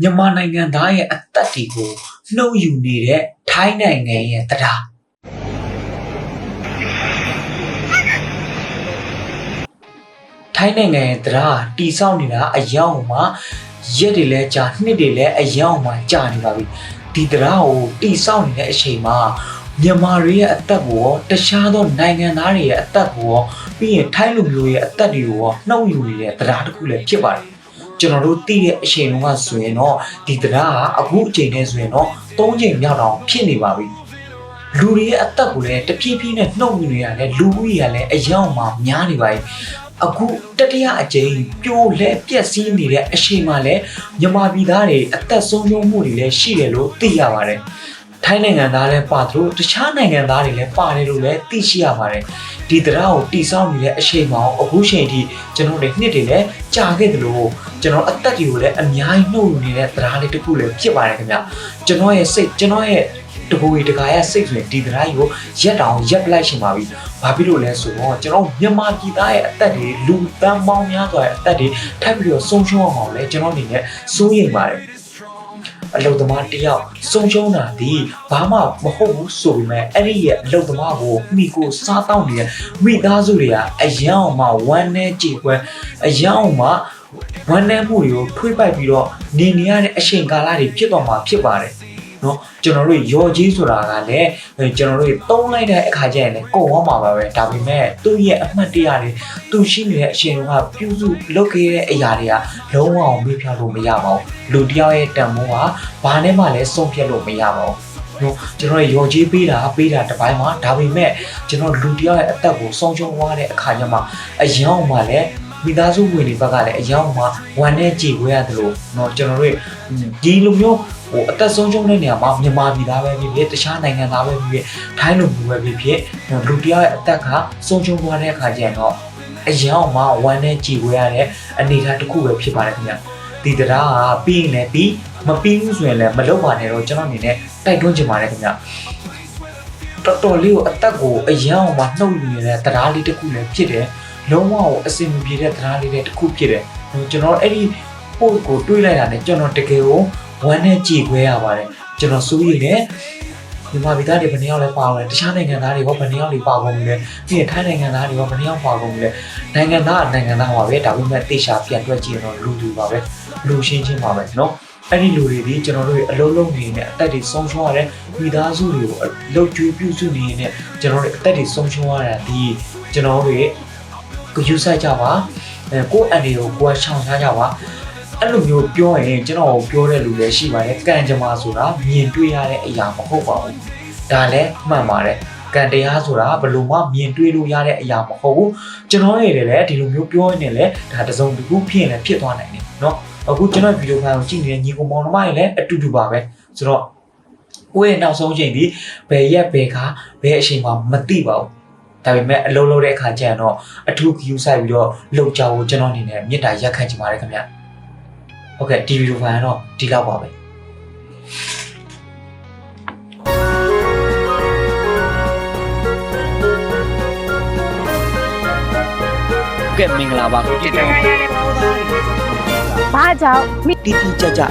မြန်မာနိုင်ငံသားရဲ့အသက်တွေကိုနှုတ်ယူနေတဲ့ထိုင်းနိုင်ငံရဲ့တရားထိုင်းနိုင်ငံရဲ့တရားတီဆောက်နေတာအယောင်မှာရက်တွေလဲကြာနှစ်တွေလဲအယောင်မှာကြာနေပါပြီဒီတရားကိုတီဆောက်နေတဲ့အချိန်မှာမြန်မာတွေရဲ့အသက်ကိုရောတခြားသောနိုင်ငံသားတွေရဲ့အသက်ကိုရောပြီးရင်ထိုင်းလူမျိုးရဲ့အသက်တွေကိုရောနှုတ်ယူနေတဲ့တရားတစ်ခုလည်းဖြစ်ပါတယ် ကျွန်တော်တို့သိတဲ့အချိန်တုန်းကဆိုရင်တော့ဒီတရားကအခုအချိန်နဲ့ဆိုရင်တော့၃ချိန်မြောက်တော့ဖြစ်နေပါပြီလူတွေရဲ့အသက်ကိုလည်းတဖြည်းဖြည်းနဲ့နှုတ်ယူနေရတယ်လူဦးရေကလည်းအယောင်မှများနေပါပြီအခုတတိယအကြိမ်ပြိုလဲပြက်စီးနေတဲ့အချိန်မှလည်းမြန်မာပြည်သားတွေအသက်ဆုံးရှုံးမှုတွေလည်းရှိတယ်လို့သိရပါတယ် ထိုင်းနိုင်ငံသားလည်းပါသလိုတခြားနိုင်ငံသားတွေလည်းပါတယ်လို့လည်းသိရှိရပါတယ်ဒီတရားကိုတိစောက်နေတဲ့အချိန်မှာအခုချိန်ထိကျွန်တော်တို့နှစ်တွေလည်းကြာခဲ့တယ်လို့ကျွန်တော်အသက်တွေကိုလည်းအများကြီးနှုတ်ယူနေတဲ့တရားလေးတစ်ခုလည်းဖြစ်ပါတယ်ခင်ဗျကျွန်တော်ရဲ့စိတ်ကျွန်တော်ရဲ့တကူရီတကာရဲ့စိတ်ဆိုရင်ဒီတရားကြီးကိုရက်တောင်ရက်ပလိုက်ရှင်ပါပြီဘာဖြစ်လို့လဲဆိုတော့ကျွန်တော်မြန်မာပြည်သားရဲ့အသက်တွေလူတန်းပေါင်းများစွာရဲ့အသက်တွေထပ်ပြီးတော့ဆုံးရှုံးအောင်လဲကျွန်တော်အနေနဲ့စိုးရိမ်ပါတယ် အလုသမားတယောက်ဆုံရှုံးတာဒီဘာမှမဟုတ်ဘူးဆိုပေမဲ့အဲ့ဒီရဲ့အလုသမားကိုမိကိုစားတောင်းနေတဲ့မိသားစုတွေကအယံအောင်မှဝမ်းနဲ့ကြေကွဲအယံအောင်မှဝမ်းနဲ့မှုတွေကိုထွေးပိုက်ပြီးတော့နေနေရတဲ့အချိန်ကာလတွေဖြစ်ပေါ်မှာဖြစ်ပါတယ်နော် ကျွန်တော်တို့ရော်ကြီးဆိုတာကလည်းအဲကျွန်တော်တို့တုံးလိုက်တဲ့အခါကျရင်လည်းကုန်သွားမှာပါပဲဒါပေမဲ့သူ့ရဲ့အမှတ်တရတွေသူရှိနေတဲ့အချိန်ကပြုစုလုပ်ခဲ့တဲ့အရာတွေကလုံးဝအောင်မေ့ဖြောက်လို့မရပါဘူးလူတစ်ယောက်ရဲ့တန်ဖိုးကဘာနဲ့မှလည်းဆုံးဖြတ်လို့မရပါဘူးနော်ကျွန်တော်ရော်ကြီးပေးတာပေးတာတစ်ပိုင်းမှာဒါပေမဲ့ကျွန်တော်လူတစ်ယောက်ရဲ့အသက်ကိုဆုံးရှုံးသွားတဲ့အခါကျမှအယောင်မှလည်း မိသားစုဝင်တွေဘက်ကလည်းအယောင်မှာဝမ်းနဲ့ကြည်ခွဲရတယ်လို့เนาะကျွန်တော်တို့ဒီလိုမျိုး ဟိုအသက်ဆုံးရှုံးတဲ့နေရာမှာမြန်မာပြည်သားပဲဖြစ်ဖြစ်တခြားနိုင်ငံသားပဲဖြစ်ဖြစ်ထိုင်းလူမျိုးပဲဖြစ်ဖြစ်လူတယောက်ရဲ့အသက်ကဆုံးရှုံးသွားတဲ့အခါကျရင်တော့အယောင်မှာဝမ်းနဲ့ကြည်ခွဲရတဲ့အနေအထားတစ်ခုပဲဖြစ်ပါတယ်ခင်ဗျဒီတရားကပြီးရင်လည်းပြီးမပြီးဘူးဆိုရင်လည်းမလုပ်ပါနဲ့တော့ကျွန်တော်အနေနဲ့တိုက်တွန်းချင်ပါတယ်ခင်ဗျတော်တော်လေးကိုအသက်ကိုအယောင်မှာနှုတ်ယူနေတဲ့တရားလေးတစ်ခုလည်းဖြစ်တယ်လုံးဝကိုအစင်မပြေတဲ့တရားလေးတွေတစ်ခုဖြစ်တယ်။ဟိုကျွန်တော်အဲ့ဒီပို့ကိုတွေးလိုက်တာနဲ့ကျွန်တော်တကယ်ကို ဝမ်းနဲ့ကြည်ခွဲရပါတယ်။ကျွန်တော်စိုးရိမ်နေမြန်မာပြည်သားတွေဘယ်နှယောက်လဲပါဝင်တခြားနိုင်ငံသားတွေရောဘယ်နှယောက်တွေပါကုန်လဲပြီးရင်ထိုင်းနိုင်ငံသားတွေရောဘယ်နှယောက်ပါကုန်လဲနိုင်ငံသားကနိုင်ငံသားပါပဲဒါပေမဲ့တေချာပြန်တွက်ကြည့်ရင်တော့လူလူပါပဲလူရှင်းချင်းပါပဲเนาะအဲ့ဒီလူတွေဒီကျွန်တော်တို့ရဲ့အလုံးလုံးနေနေအသက်တွေဆုံးရှုံးရတဲ့မိသားစုတွေကိုအလုပ်ကျွေးပြုစုနေနေကျွန်တော်တို့အသက်တွေဆုံးရှုံးရတာဒီကျွန်တော်တို့ရဲ့ ကိုယူဆိုင်ကြပါအဲကိုအန်ဒီကိုကိုကရှောင်ရှားကြပါ အဲ့လိုမျိုးပြောရင်ကျွန်တော်ပြောတဲ့လူလည်းရှိပါတယ်ကံကြမ္မာဆိုတာမြင်တွေ့ရတဲ့အရာမဟုတ်ပါဘူးဒါလည်းမှန်ပါတယ်ကံတရားဆိုတာဘယ်လိုမှမြင်တွေ့လို့ရတဲ့အရာမဟုတ်ဘူးကျွန်တော်ရဲ့လည်းဒီလိုမျိုးပြောရင်းနဲ့လည်းဒါတစုံတစ်ခုဖြစ်ရင်လည်းဖြစ်သွားနိုင်တယ်เนาะအခုကျွန်တော်ဗီဒီယိုဖိုင်ကိုကြည့်နေတဲ့ညီကောင်မောင်နှမတွေလည်းအတူတူပါပဲဆိုတော့ကိုယ့်ရဲ့နောက်ဆုံးချိန်ဒီဘယ်ရက်ဘယ်ခါဘယ်အချိန်မှမသိပါဘူး ဒါပေမဲ့အလုံးလုံးတဲ့အခါကျရင်တော့အထူး view ဆိုင်ပြီးတော့လှုပ်ကြဖို့ကျွန်တော်အနေနဲ့မေတ္တာရက်ခံချင်ပါတယ်ခင်ဗျ ဟုတ်ကဲ့ဒီဗီဒီယိုဖိုင်ကတော့ဒီလောက်ပါပဲကဲ့မင်္ဂလာပါကိုကြည့်တယ်ဘာကြောင့်တိတိကျကျ